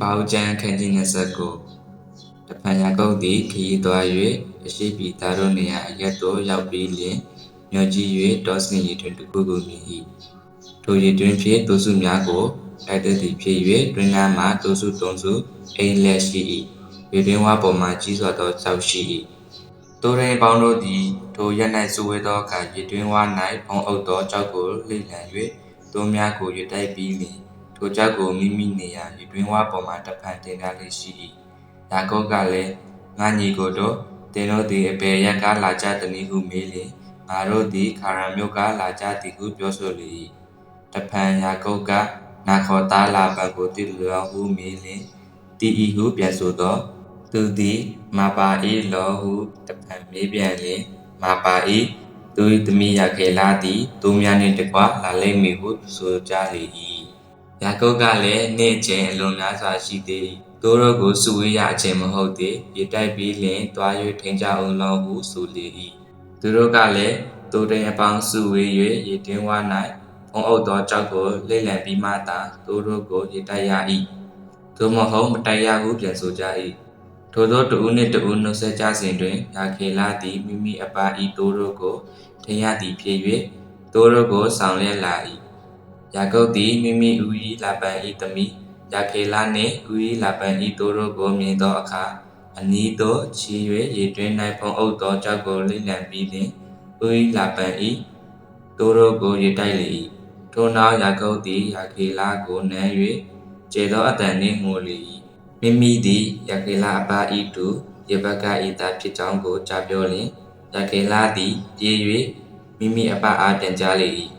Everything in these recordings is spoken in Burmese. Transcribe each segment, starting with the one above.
ပါဦးကျန်ခန်းကြီး29တဖန်ယာကုတ်သည်ခရီးသွား၍အရှိပြီသားတို့နေရာအရက်သို့ရောက်ပြီးလျင်မြော်ကြီး၍တောစင်ရီတွင်တခုခုမြည်၏ထိုရီတွင်ဖြင့်သူစုများကိုတိုက်တဲ့သည်ဖြစ်၍တွင်နာမှသူစုတုံစုအိမ်လက်ရှိ၏ရေတွင်ဝပေါ်မှကြီးစွာသောကြောက်ရှိ၏တိုးရင်ပေါင်းတို့သည်ထိုရက်၌စုဝေးသောအခါရေတွင်ဝ၌ဖုံးအုပ်သောကြောက်ကိုလိမ့်လံ၍သူများကိုရတိုက်ပြီးလျင် ထိုကြောက်ကိုမိမိနေရာရေတွင်ဝပေါ်မှတဖန်တင်ထားလေရှိ၏ယာကုပ်ကလည်းငါညီကိုတို့တင်တို့သည်အပေရက်ကလာကြသည်နည်းဟုမေးလျင်ငါတို့သည်ခါရံမြို့ကလာကြသည်ဟုပြောဆိုလေ၏တဖန်ယာကုပ်ကနာခေါ်သားလာပံကိုတည်လောဟုမေးလျင်တီဤဟုပြန်ဆိုသောသူသည်မပါဤလောဟုတဖန်မေးပြန်လျင်မပါဤသူ၏သမီးရခေလာသည်သူများနှင့်တကွလာလိမ့်မည်ဟုဆိုကြလေ၏ ယာကုပ်ကလည်းနေ့အချိန်အလွန်များစွာရှိသေး၏သူတို့ကိုစုဝေးရအချိန်မဟုတ်သေးရတိုက်ပြီးလျင်တွား၍ထိန်ကြအောင်လောဟုဆိုလေ၏သူတို့ကလည်းသူတရင်ပေါင်းစုဝေး၍ရေတင်းဝါ၌ဖုံးအုပ်သောကြောက်ကိုလိမ့်လံပြီးမှသာသူတို့ကိုရတိုက်ရ၏သို့မဟုတ်မတိုက်ရဟုပြန်ဆိုကြ၏ထိုသောတဦးနှင့်တဦးနှုတ်ဆက်ကြစဉ်တွင်ယာခေလာသည်မိမိအပါဤသူတို့ကိုထင်ရသည်ဖြစ်၍သူတို့ကိုဆောင်လဲလာ၏ ယာကုပ်သည်မိမိဦး၏လာပန်၏သမီးယာခေလနှင့်ဥဤလာပန်ဤသူတို့ကိုမြင်သောအခါအနီးသို့ချီ၍ရေတွင်း၌ဖုံးအုပ်သောကြောက်ကိုလိမ့်လံပြီးလျှင်ဥဤလာပန်ဤသူတို့ကိုရေတိုက်လေ၏ထိုနောက်ယာကုပ်သည်ယာခေလကိုနမ်း၍ကျေသောအတန်နှင့်ငိုလေ၏မိမိသည်ယာခေလအပါဤတူယေဘကဤသားဖြစ်ကြောင်းကိုကြားပြောလျင်ယာခေလသည်ပြေး၍မိမိအပအားပြန်ကြားလေ၏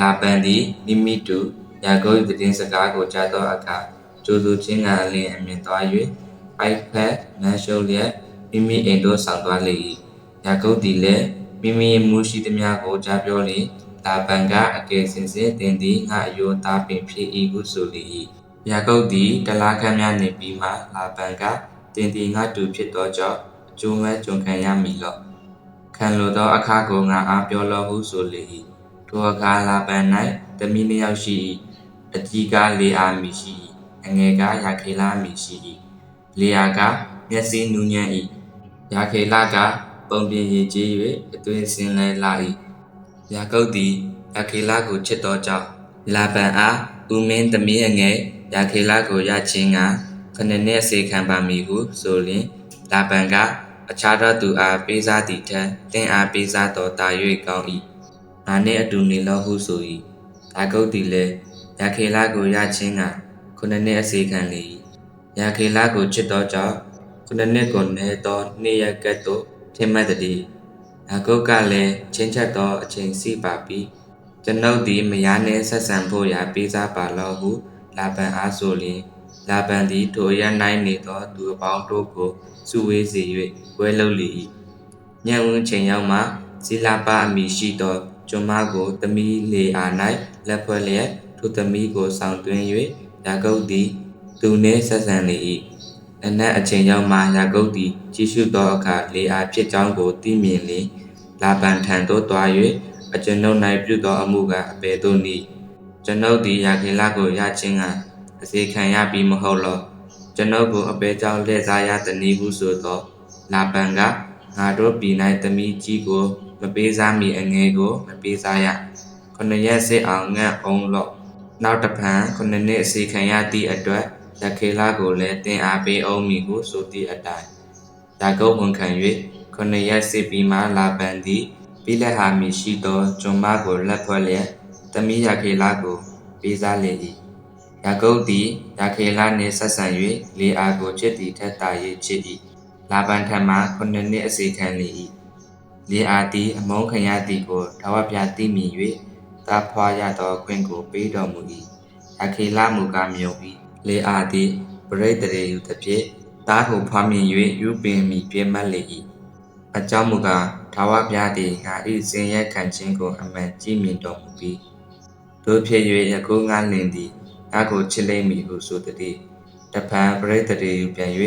လာပန်သည်မိမိတူရာဂုတ်တည်င်းစကားကိုကြားသောအခါကျိုးသူချင်းကအလင်းအမြင်သွား၍အိုက်ဖက်နန်းရှုံလျက်မိမိအိမ်သို့ဆောင်သွားလေ၏ရာဂုတ်သည်လည်းမိမိမူရှိသည်များကိုကြားပြောလျင်လာပန်ကအကယ်စင်စစ်တင်သည်ငါအယိုသားပင်ဖြစ်၏ဟုဆိုလေ၏ရာဂုတ်သည်တလားခမ်းများနေပြီးမှလာပန်ကတင်သည်ငါတူဖြစ်သောကြောင့်အကျိုးမဲ့ကြုံခံရမည်လော့ခံလိုသောအခါကိုငါအားပြောလောဟုဆိုလေ၏ ထိုအခါလာပန်၌တမီးနှစ်ယောက်ရှိ၏အကြီးကားလေအားမီရှိ၏အငယ်ကားရာခေလာမီရှိ၏လေယာကမျက်စိနူးညံ့၏ရာခေလာကပုံပြင်ရည်ကြီး၍အသွင်စင်လဲလာ၏ရာကုတ်သည်ရာခေလာကိုချစ်သောကြောင့်လာပန်အားဦးမင်းသမီးအငယ်ရာခေလာကိုရချင်းကခဏနဲ့စေခံပါမည်ဟုဆိုလျင်လာပန်ကအခြားသောသူအားပေးစားသည့်ထက်တင်းအားပေးစားတော်တာ၍ကောင်း၏ ငါနှင့်အတူနေလောဟုဆို၏ဒါကုတ်သည်လည်းရာခေလကိုရချင်းကခုနှစ်နှစ်အစီခံလေ၏ရာခေလကိုချစ်သောကြောင့်ခုနှစ်နှစ်ကိုနေသောနေ့ရက်ကဲ့သို့ထင်မှတ်သည်အကုတ်ကလည်းချင်းချက်သောအချိန်စီပါပြီးကျွန်ုပ်သည်မယားနှင့်ဆက်ဆံဖို့ရာပေးစားပါလောဟုလာပန်အားဆိုလျင်လာပန်သည်ထိုရနိုင်နေသောသူအပေါင်းတို့ကိုစုဝေးစေ၍ဝဲလုပ်လေ၏ညံဝန်းချိန်ရောက်မှဇီလာပအမိရှိသော ကျွန်မကိုသမီးလေအား၌လက်ဖွဲ့လျက်ထိုသမီးကိုဆောင်သွင်း၍ယာကုပ်သည် သူနှင့်ဆက်ဆံလေ၏အနက်အချိန်ရောက်မှယာကုပ်သည်ကြည့်ရှုသောအခါလေအားဖြစ်ကြောင်းကိုသိမြင်လျင်လာပန်ထံသို့တွား၍အကျွန်ုပ်၌ပြုသောအမှုကအဘယ်သို့နည်းကျွန်ုပ်သည်ယာခေလကိုရခြင်းကအစေခံရပြီးမဟုတ်လောကျွန်ုပ်ကိုအပေကြောင့်လက်စားရသည်နည်းဟုဆိုသောလာပန်ကငါတို့ပြည်၌သမီးကြီးကို မပေးစားမီအငယ်ကို မပေးစားရခொနရက်စစ်အောင်ငတ်အောင်လော့နောက်တဖန်ခုနှစ်နှစ်အစီခံရသည့်အတွက်ရခေလာကိုလည်းတင်အားပေးအောင်မည်ဟုဆိုသည့်အတိုင်းယာကုပ်ဝန်ခံ၍ခုနှစ်ရက်စစ်ပြီးမှလာပန်သည်ပြီးလက်ဟာမီရှိသောဂျွန်မကိုလက်ဖွဲ့လျက်တမီးရခေလာကိုပေးစားလေ၏ယာကုပ်သည်ရခေလာနှင့်ဆက်ဆံ၍လေအားကိုချစ်သည်ထက်သာ၍ချစ်၏လာပန်ထံမှခုနှစ်နှစ်အစီခံလေ၏ လေအားသည်အမုန်းခံရသည်ကိုထာဝရသိမြင်၍သားဖွာရသောခွင့်ကိုပေးတော်မူ၏အခေလမူကားမြုံ၏လေအာသည်ပရိတရေယူသည်ဖြင့်သားကိုဖွာမြင်၍ယူပင်မိပြဲမှတ်လေ၏အကြောင်းမူကားထာဝရသည်ငါ၏စင်ရက်ခံခြင်းကိုအမှန်ကြည့်မြင်တော်မူပြီးတို့ဖြစ်၍ယခုငါလင်သည်ငါကိုချစ်လိမ့်မည်ဟုဆိုသည်တဖန်ပရိတရေယူပြန်၍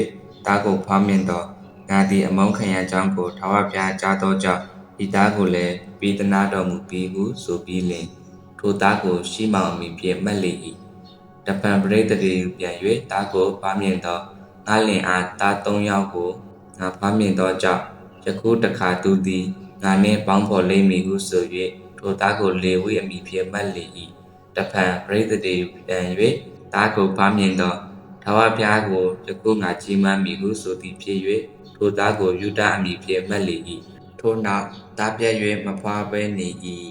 သားကိုဖွာမြင်သော ငါသည်အမုန်းခံရကြောင်းကိုထာဝရဘုရားကြားသောကြောင့်ဤသားကိုလည်းပေးသနာတော်မူပြီးဟုဆိုပြီးလင်ထိုသားကိုရှိမောင်အမိဖြင့်မှတ်လေ၏တပံပရိသတ်တွေပြန်၍တားကိုဖားမြင်သောငါလင်အားတားသုံးယောက်ကိုငါဖားမြင်သောကြောင့်ယခုတခါသူသည်ငါနှင့်ပေါင်းဖော်လိမ့်မည်ဟုဆို၍ထိုသားကိုလေဝိအမိဖြင့်မှတ်လေ၏တပံပရိသတ်တွေပြန်၍တားကိုဖားမြင်သော ထာဝရဘုရားကိုယခုငါကြီးမှန်းမည်ဟုဆိုသည်ဖြစ်၍ထိုသားကိုယူဒအမိဖြင့်မှတ်လေ၏ထိုနောက်တားပြည့်၍မဖွားဘဲနေ၏